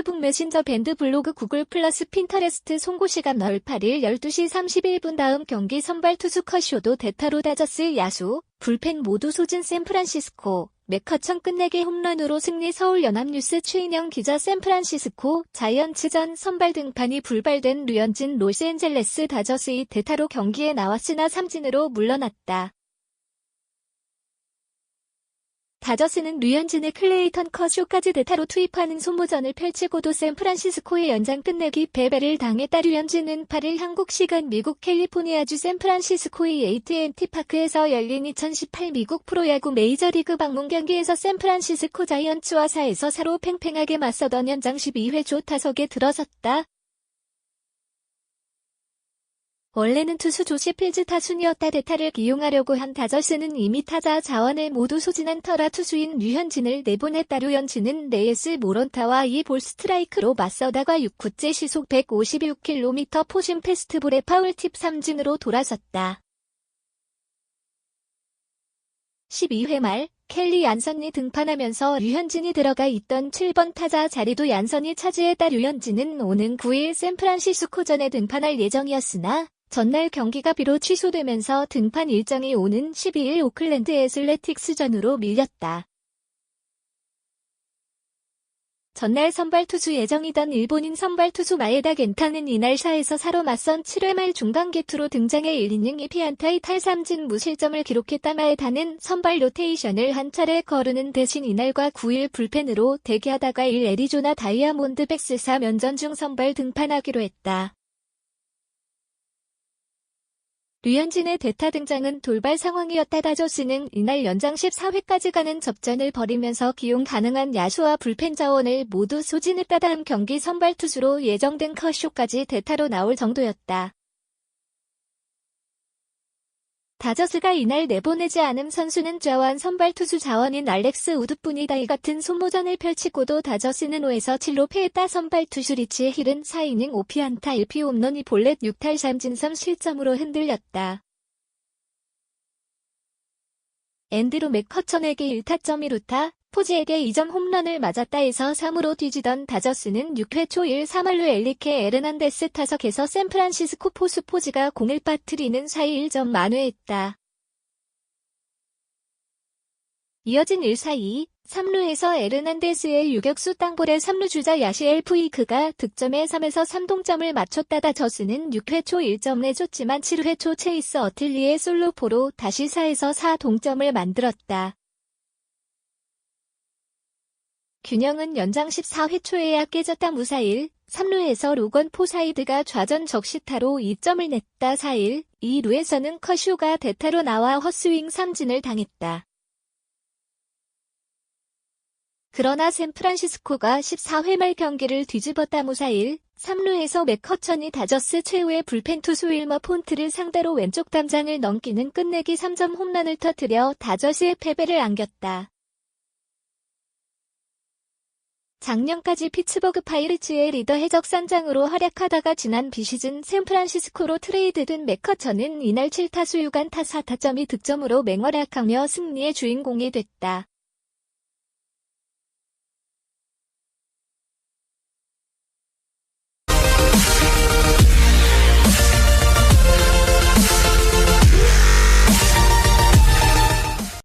페이스북 메신저 밴드 블로그 구글 플러스 핀터레스트 송고 시간 널 8일 12시 31분 다음 경기 선발 투수 컷쇼도 대타로 다저스 야수, 불펜 모두 소진 샌프란시스코, 맥커천 끝내기 홈런으로 승리 서울 연합뉴스 최인영 기자 샌프란시스코 자이언츠전 선발 등판이 불발된 류현진 로스앤젤레스 다저스의 대타로 경기에 나왔으나 삼진으로 물러났다. 다저스는 류현진의 클레이턴 커쇼까지 대타로 투입하는 소모전을 펼치고도 샌프란시스코의 연장 끝내기 패배를 당했다. 류현진은 8일 한국 시간 미국 캘리포니아주 샌프란시스코의 AT&T 파크에서 열린 2018 미국 프로야구 메이저리그 방문 경기에서 샌프란시스코 자이언츠와 4에서 4로 팽팽하게 맞서던 연장 12회 조 타석에 들어섰다. 원래는 투수 조시 필즈 타순이었다 대타를 기용하려고 한 다저스는 이미 타자 자원을 모두 소진한 터라 투수인 류현진을 내보냈다 류현진은 네이스 모런타와 이볼 스트라이크로 맞서다가 6구째 시속 156km 포심 페스트볼의 파울팁 3진으로 돌아섰다. 12회 말 켈리 얀선이 등판하면서 류현진이 들어가 있던 7번 타자 자리도 얀선이 차지했다 류현진은 오는 9일 샌프란시스코전에 등판할 예정이었으나 전날 경기가 비로 취소되면서 등판 일정이 오는 12일 오클랜드 애슬레틱스전으로 밀렸다. 전날 선발 투수 예정이던 일본인 선발 투수 마에다 겐타는 이날 4에서 4로 맞선 7회 말 중간 개투로 등장해 1이닝 2피안타의 탈삼진 무실점을 기록했다 마에다는 선발 로테이션을 한 차례 거르는 대신 이날과 9일 불펜으로 대기하다가 1 애리조나 다이아몬드 백스 4면전 중 선발 등판하기로 했다. 류현진의 대타 등장은 돌발 상황이었다. 다저스는 이날 연장 14회까지 가는 접전을 벌이면서 기용 가능한 야수와 불펜 자원을 모두 소진했다. 다음 경기 선발 투수로 예정된 컷쇼까지 대타로 나올 정도였다. 다저스가 이날 내보내지 않은 선수는 좌완 선발 투수 자원인 알렉스 우드뿐이다. 이 같은 소모전을 펼치고도 다저스는 5에서 7로 패했다. 선발 투수 리치의 힐은 4이닝 5피안타 1피 홈런이 볼넷 6탈 3진섬 실점으로 흔들렸다. 앤드루 맥커천에게 1타점 1루타, 포지에게 2점 홈런을 맞았다 해서 3으로 뒤지던 다저스는 6회 초 1, 3할로 엘리케 에르난데스 타석에서 샌프란시스코 포수 포지가 공을 빠뜨리는 사이 1점 만회했다. 이어진 1, 4, 2, 3루에서 에르난데스의 유격수 땅볼에 3루 주자 야시엘 푸이크가 득점에 3에서 3동점을 맞췄다 다저스는 6회 초 1점 내줬지만 7회 초 체이스 어틀리의 솔로포로 다시 4에서 4 동점을 만들었다. 균형은 연장 14회 초에야 깨졌다 무사일, 3루에서 로건 포사이드가 좌전 적시타로 2점을 냈다 4일, 2루에서는 커쇼가 대타로 나와 헛스윙 삼진을 당했다. 그러나 샌프란시스코가 14회 말 경기를 뒤집었다 무사일, 3루에서 맥커천이 다저스 최후의 불펜 투수 일머 폰트를 상대로 왼쪽 담장을 넘기는 끝내기 3점 홈런을 터뜨려 다저스의 패배를 안겼다. 작년까지 피츠버그 파이리츠의 리더 해적 선장으로 활약하다가 지난 비시즌 샌프란시스코로 트레이드된 맥커처는 이날 7타수 6안타 4타점이 득점으로 맹활약하며 승리의 주인공이 됐다.